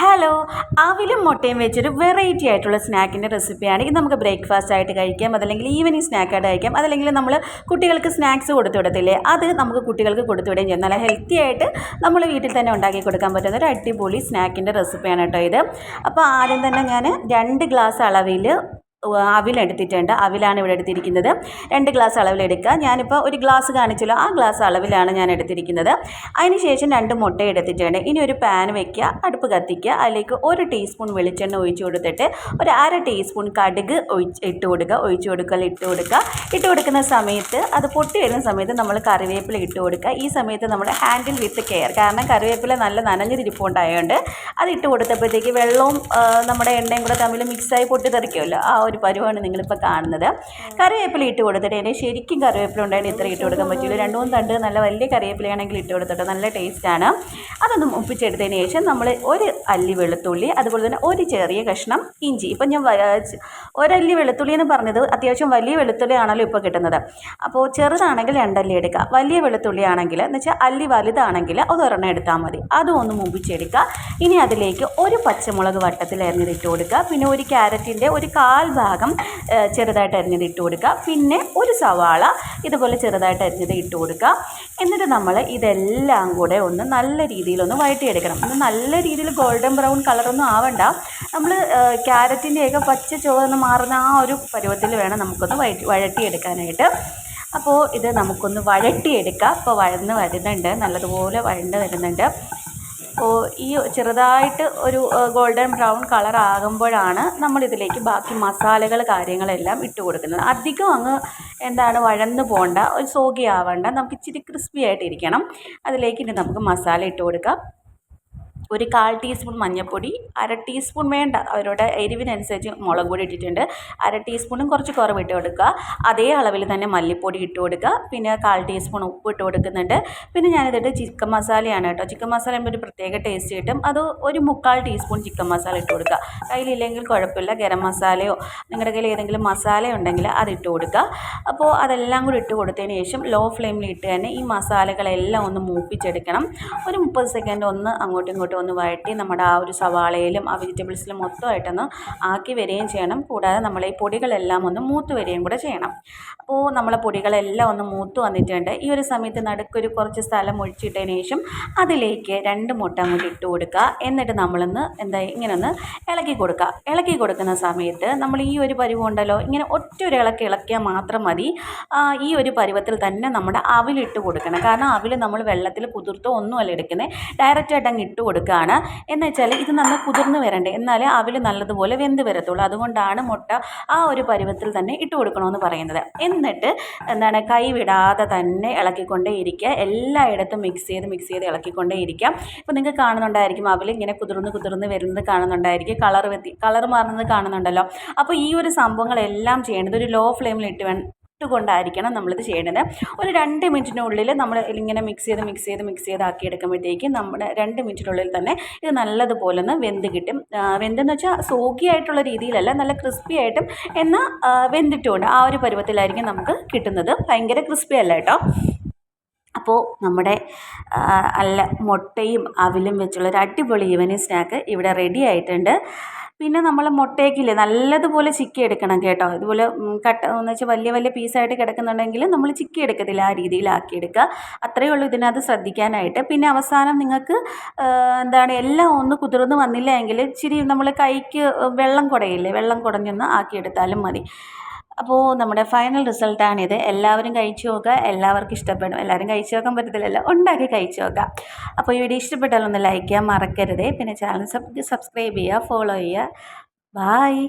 Hello അവിലും മുട്ടയും വെച്ചൊരു variety ആയിട്ടുള്ള സ്നാക്കിന്റെ റെസിപ്പിയാണ് ഇത് നമുക്ക് ബ്രേക്ക്ഫാസ്റ്റ് ആയിട്ട് കഴിക്കാം അതല്ലെങ്കിൽ ഈവനിങ് സ്നാക്കായിട്ട് കഴിക്കാം അതല്ലെങ്കിൽ നമ്മൾ കുട്ടികൾക്ക് സ്നാക്സ് കൊടുത്തു വിടത്തില്ലേ അത് നമുക്ക് കുട്ടികൾക്ക് കൊടുത്തു വിടുകയും ചെയ്യാം. നല്ല ഹെൽത്തി ആയിട്ട് നമ്മൾ വീട്ടിൽ തന്നെ ഉണ്ടാക്കി കൊടുക്കാൻ പറ്റുന്ന ഒരു അടിപൊളി സ്നാക്കിന്റെ റെസിപ്പിയാണ് കേട്ടോ ഇത്. അപ്പോൾ ആദ്യം തന്നെ ഞാൻ രണ്ട് ഗ്ലാസ് അളവിൽ അവിലെടുത്തിട്ടുണ്ട് അവിലാണ് ഇവിടെ എടുത്തിരിക്കുന്നത്. രണ്ട് ഗ്ലാസ് അളവിലെടുക്കുക ഞാനിപ്പോൾ ഒരു ഗ്ലാസ് കാണിച്ചല്ലോ. ആ ഗ്ലാസ് അളവിലാണ് ഞാൻ എടുത്തിരിക്കുന്നത്. അതിന് ശേഷം രണ്ട് മുട്ട എടുത്തിട്ടുണ്ട്. ഇനി ഒരു പാൻ വെക്കുക. അടുപ്പ് കത്തിക്കുക. അതിലേക്ക് ഒരു ടീസ്പൂൺ വെളിച്ചെണ്ണ ഒഴിച്ചു കൊടുത്തിട്ട് ഒരു അര ടീസ്പൂൺ കടുക് ഒഴിച്ച് ഇട്ട് കൊടുക്കുക. ഒഴിച്ചു കൊടുക്കുക. ഇട്ട് കൊടുക്കുക. ഇട്ട് കൊടുക്കുന്ന സമയത്ത് അത് പൊട്ടി വരുന്ന സമയത്ത് നമ്മൾ കറിവേപ്പില ഇട്ട് കൊടുക്കുക. ഈ സമയത്ത് നമ്മൾ ഹാൻഡിൽ വിത്ത് കെയർ കാരണം കറിവേപ്പില നല്ല നനഞ്ഞിരിപ്പുണ്ടായതുകൊണ്ട് അത് ഇട്ട് കൊടുത്തപ്പോഴത്തേക്ക് വെള്ളവും നമ്മുടെ എണ്ണയും കൂടെ തമ്മിൽ മിക്സായി പൊട്ടിത്തെറിക്കുമല്ലോ ആ ഒരു പരുവാണ് നിങ്ങളിപ്പോൾ കാണുന്നത്. കറിവേപ്പില ഇട്ട് കൊടുത്തിട്ട് അതിന് ശരിക്കും കറിവേപ്പില ഉണ്ടായിട്ട് ഇത്ര ഇട്ട് കൊടുക്കാൻ പറ്റില്ല. രണ്ട് മൂന്ന് തണ്ട് നല്ല വലിയ കറിവേപ്പിലയാണെങ്കിൽ ഇട്ട് കൊടുത്തിട്ട് നല്ല ടേസ്റ്റാണ് അതൊന്ന് മുപ്പിച്ചെടുത്തതിന് ശേഷം നമ്മൾ ഒരു അല്ലി വെളുത്തുള്ളി അതുപോലെ തന്നെ ഒരു ചെറിയ കഷ്ണം ഇഞ്ചി. ഇപ്പം ഞാൻ ഒരല്ലി വെളുത്തുള്ളി എന്ന് പറഞ്ഞത് അത്യാവശ്യം വലിയ വെളുത്തുള്ളി ആണല്ലോ ഇപ്പോൾ കിട്ടുന്നത്. അപ്പോൾ ചെറുതാണെങ്കിൽ രണ്ടല്ലി എടുക്കുക. വലിയ വെളുത്തുള്ളി ആണെങ്കിൽ എന്ന് വെച്ചാൽ അല്ലി വലുതാണെങ്കിൽ അത് ഒരെണ്ണം എടുത്താൽ മതി. അതും ഒന്ന് മുമ്പിച്ചെടുക്കുക. ഇനി അതിലേക്ക് ഒരു പച്ചമുളക് വട്ടത്തിൽ അരിഞ്ഞിട്ട് കൊടുക്കുക. പിന്നെ ഒരു ക്യാരറ്റിന്റെ ഒരു കാൽ ഭാഗം ചെറുതായിട്ട് അരിഞ്ഞത് ഇട്ട് കൊടുക്കുക. പിന്നെ ഒരു സവാള ഇതുപോലെ ചെറുതായിട്ട് അരിഞ്ഞത് ഇട്ട് കൊടുക്കുക. എന്നിട്ട് നമ്മൾ ഇതെല്ലാം കൂടെ ഒന്ന് നല്ല രീതിയിലൊന്ന് വഴറ്റിയെടുക്കണം. ഒന്ന് നല്ല രീതിയിൽ ഗോൾഡൻ ബ്രൗൺ കളറൊന്നും ആവണ്ട. നമ്മൾ ക്യാരറ്റിന്റെയൊക്കെ പച്ച ചുവന്ന് മാറുന്ന ആ ഒരു പരുവത്തിൽ വേണം നമുക്കൊന്ന് വഴറ്റി വഴറ്റിയെടുക്കാനായിട്ട്. അപ്പോൾ ഇത് നമുക്കൊന്ന് വഴറ്റിയെടുക്കാം. അപ്പോൾ വഴന്ന് വരുന്നുണ്ട്. നല്ലതുപോലെ വഴണ്ട് വരുന്നുണ്ട്. ഈ ചെറുതായിട്ട് ഒരു ഗോൾഡൻ ബ്രൗൺ കളർ ആകുമ്പോഴാണ് നമ്മളിതിലേക്ക് ബാക്കി മസാലകൾ കാര്യങ്ങളെല്ലാം ഇട്ട് കൊടുക്കുന്നത്. അധികം അങ്ങ് എന്താണ് വഴന്ന് പോകണ്ട ഒരു സോഗി ആവണ്ട. നമുക്ക് ഇച്ചിരി ക്രിസ്പി ആയിട്ടിരിക്കണം. അതിലേക്ക് ഇനി നമുക്ക് മസാല ഇട്ട് കൊടുക്കാം. ഒരു കാൽ ടീസ്പൂൺ മഞ്ഞൾപ്പൊടി അര ടീസ്പൂൺ വേണ്ട അവരുടെ എരിവിനനുസരിച്ച് മുളക് പൊടി ഇട്ടിട്ടുണ്ട്. അര ടീസ്പൂണും കുറച്ച് കുറവ് ഇട്ട് കൊടുക്കുക. അതേ അളവിൽ തന്നെ മല്ലിപ്പൊടി ഇട്ട് കൊടുക്കുക. പിന്നെ കാൽ ടീസ്പൂൺ ഉപ്പ് ഇട്ട് കൊടുക്കുന്നുണ്ട്. പിന്നെ ഞാനിതിട്ട് ചിക്കൻ മസാലയാണ് കേട്ടോ. ചിക്കൻ മസാല ഒരു പ്രത്യേക ടേസ്റ്റ് കിട്ടും. അത് ഒരു മുക്കാൽ ടീസ്പൂൺ ചിക്കൻ മസാല ഇട്ട് കൊടുക്കുക. കയ്യിലില്ലെങ്കിൽ കുഴപ്പമില്ല. ഗരം മസാലയോ നിങ്ങളുടെ കയ്യിൽ ഏതെങ്കിലും മസാല ഉണ്ടെങ്കിൽ അത് ഇട്ട് കൊടുക്കുക. അപ്പോൾ അതെല്ലാം കൂടി ഇട്ട് കൊടുത്തതിന് ശേഷം ലോ ഫ്ലെയിമിൽ ഇട്ട് തന്നെ ഈ മസാലകളെല്ലാം ഒന്ന് മൂപ്പിച്ചെടുക്കണം. ഒരു മുപ്പത് സെക്കൻഡ് ഒന്ന് അങ്ങോട്ടും ഇങ്ങോട്ടും ഒന്ന് വഴറ്റി നമ്മുടെ ആ ഒരു സവാളയിലും ആ വെജിറ്റബിൾസിലും മൊത്തമായിട്ടൊന്ന് ആക്കി വരികയും ചെയ്യണം. കൂടാതെ നമ്മൾ ഈ പൊടികളെല്ലാം ഒന്ന് മൂത്ത് വരികയും കൂടെ ചെയ്യണം. അപ്പോൾ നമ്മളെ പൊടികളെല്ലാം ഒന്ന് മൂത്ത് വന്നിട്ടുണ്ട്. ഈ ഒരു സമയത്ത് നടുക്കൊരു കുറച്ച് സ്ഥലം ഒഴിച്ചിട്ടതിന് ശേഷം അതിലേക്ക് രണ്ട് മുട്ട അങ്ങോട്ട് ഇട്ട് കൊടുക്കുക. എന്നിട്ട് നമ്മളൊന്ന് എന്താ ഇങ്ങനെ ഒന്ന് ഇളക്കി കൊടുക്കുക. ഇളക്കി കൊടുക്കുന്ന സമയത്ത് നമ്മൾ ഈ ഒരു പരുവുണ്ടല്ലോ ഇങ്ങനെ ഒറ്റ ഒരു ഇളക്കി ഇളക്കിയാൽ മാത്രം മതി. ഈ ഒരു പരുവത്തിൽ തന്നെ നമ്മുടെ അവിലിട്ട് കൊടുക്കണം. കാരണം അവിൽ നമ്മൾ വെള്ളത്തിൽ കുതിർത്തോ ഒന്നുമല്ല എടുക്കുന്നത് ഡയറക്റ്റായിട്ട് അങ്ങ് ഇട്ട് കൊടുക്കുക. കൊടുക്കുകയാണ് എന്ന് വെച്ചാൽ ഇത് നന്നായി കുതിർന്ന് വരണ്ടേ. എന്നാലേ അവൽ നല്ലതുപോലെ വെന്ത് വരത്തുള്ളൂ. അതുകൊണ്ടാണ് മുട്ട ആ ഒരു പരുവത്തിൽ തന്നെ ഇട്ട് കൊടുക്കണമെന്ന് പറയുന്നത്. എന്നിട്ട് എന്താണ് കൈവിടാതെ തന്നെ ഇളക്കിക്കൊണ്ടേ ഇരിക്കുക. എല്ലായിടത്തും മിക്സ് ചെയ്ത് മിക്സ് ചെയ്ത് ഇളക്കിക്കൊണ്ടേ ഇരിക്കാം ഇപ്പോൾ നിങ്ങൾക്ക് കാണുന്നുണ്ടായിരിക്കും അവൽ ഇങ്ങനെ കുതിർന്ന് കുതിർന്ന് വരുന്നത് കാണുന്നുണ്ടായിരിക്കും. കളർ വ്യത്തി കളർ മാറുന്നത് കാണുന്നുണ്ടല്ലോ. അപ്പോൾ ഈ ഒരു സംഭവങ്ങളെല്ലാം ചെയ്യേണ്ടത് ഒരു ലോ ഫ്ലെയിമിൽ ഇട്ട് കൊണ്ടായിരിക്കണം നമ്മളിത് ചെയ്യേണ്ടത്. ഒരു രണ്ട് മിനിറ്റിനുള്ളിൽ നമ്മൾ ഇങ്ങനെ മിക്സ് ചെയ്ത് മിക്സ് ചെയ്ത് മിക്സ് ചെയ്ത് ആക്കി എടുക്കുമ്പോഴത്തേക്കും നമ്മുടെ രണ്ട് മിനിറ്റിനുള്ളിൽ തന്നെ ഇത് നല്ലതുപോലെ ഒന്ന് വെന്ത് കിട്ടും. വെന്തെന്ന് വെച്ചാൽ സോഗി ആയിട്ടുള്ള രീതിയിലല്ല നല്ല ക്രിസ്പി ആയിട്ടും എന്നാൽ വെന്തിട്ടുമുണ്ട് ആ ഒരു പരുവത്തിലായിരിക്കും നമുക്ക് കിട്ടുന്നത്. ഭയങ്കര ക്രിസ്പി അല്ല കേട്ടോ. അപ്പോൾ നമ്മുടെ അല്ല മുട്ടയും അവിലും വെച്ചുള്ള ഒരു അടിപൊളി ഈവനിങ് സ്നാക്ക് ഇവിടെ റെഡി ആയിട്ടുണ്ട്. പിന്നെ നമ്മൾ മുട്ടയ്ക്കില്ലേ നല്ലതുപോലെ ചിക്കി എടുക്കണം കേട്ടോ. ഇതുപോലെ കട്ട് എന്ന് വെച്ചാൽ വലിയ വലിയ പീസായിട്ട് കിടക്കുന്നുണ്ടെങ്കിൽ നമ്മൾ ചിക്കി എടുക്കത്തില്ല ആ രീതിയിലാക്കി എടുക്കുക അത്രയേ ഉള്ളൂ ഇതിനകത്ത് ശ്രദ്ധിക്കാനായിട്ട്. പിന്നെ അവസാനം നിങ്ങൾക്ക് എന്താണ് എല്ലാം ഒന്ന് കുതിർന്ന് വന്നില്ല എങ്കിൽ ഇച്ചിരി നമ്മൾ കൈക്ക് വെള്ളം കുടയില്ലേ വെള്ളം കുടഞ്ഞൊന്ന് ആക്കിയെടുത്താലും മതി. അപ്പോൾ നമ്മുടെ ഫൈനൽ റിസൾട്ടാണിത് എല്ലാവരും കഴിച്ചു നോക്കുക. എല്ലാവർക്കും ഇഷ്ടപ്പെടും. എല്ലാവരും കഴിച്ചു നോക്കാൻ പറ്റത്തില്ലല്ലോ. ഉണ്ടാക്കി കഴിച്ചു നോക്കുക. അപ്പോൾ ഈ വീഡിയോ ഇഷ്ടപ്പെട്ടാലൊന്ന് ലൈക്ക് ചെയ്യാൻ മറക്കരുത്. പിന്നെ ചാനൽ സബ് സബ്സ്ക്രൈബ് ചെയ്യുക ഫോളോ ചെയ്യുക. ബായ്